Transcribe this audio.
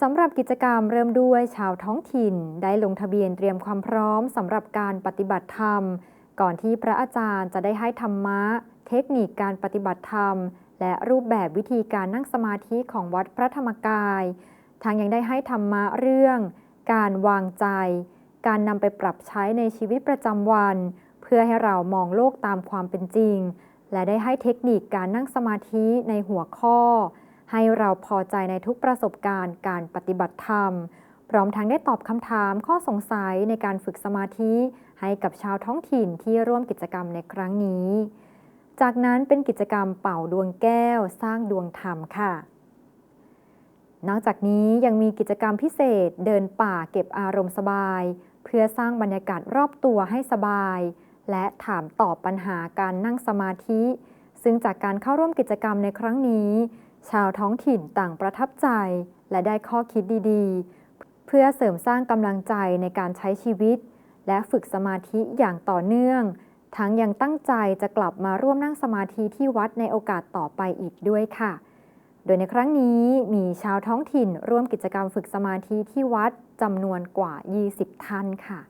สำหรับกิจกรรมเริ่มด้วยชาวท้องถิ่น ได้ลงทะเบียนเตรียมความพร้อมสำหรับการปฏิบัติธรรม ก่อนที่พระอาจารย์จะได้ให้ธรรมะ เทคนิคการปฏิบัติธรรม และรูปแบบวิธีการนั่งสมาธิของวัดพระธรรมกาย ทางยังได้ให้ธรรมะเรื่อง การวางใจ การนำไปปรับใช้ในชีวิตประจำวัน เพื่อให้เรามองโลกตามความเป็นจริง และได้ให้เทคนิคการนั่งสมาธิในหัวข้อ ให้เราพอใจในทุกประสบการณ์การปฏิบัติธรรม พร้อมทั้งได้ตอบคำถามข้อสงสัยในการฝึกสมาธิ ให้กับชาวท้องถิ่นที่ร่วมกิจกรรมในครั้งนี้ จากนั้นเป็นกิจกรรมเป่าดวงแก้ว สร้างดวงธรรมค่ะ นอกจากนี้ยังมีกิจกรรมพิเศษ เดินป่าเก็บอารมณ์สบาย เพื่อสร้างบรรยากาศรอบตัวให้สบาย และถามตอบปัญหาการนั่งสมาธิ ซึ่งจากการเข้าร่วมกิจกรรมในครั้งนี้ ชาวท้องถิ่นต่างประทับใจ และได้ข้อคิดดีๆ เพื่อเสริมสร้างกำลังใจในการใช้ชีวิต และฝึกสมาธิอย่างต่อเนื่อง ทั้งยังตั้งใจจะกลับมาร่วมนั่งสมาธิที่วัดในโอกาสต่อไปอีกด้วยค่ะ โดยในครั้งนี้มีชาวท้องถิ่นร่วมกิจกรรมฝึกสมาธิที่วัดจำนวนกว่า 20 ท่านค่ะ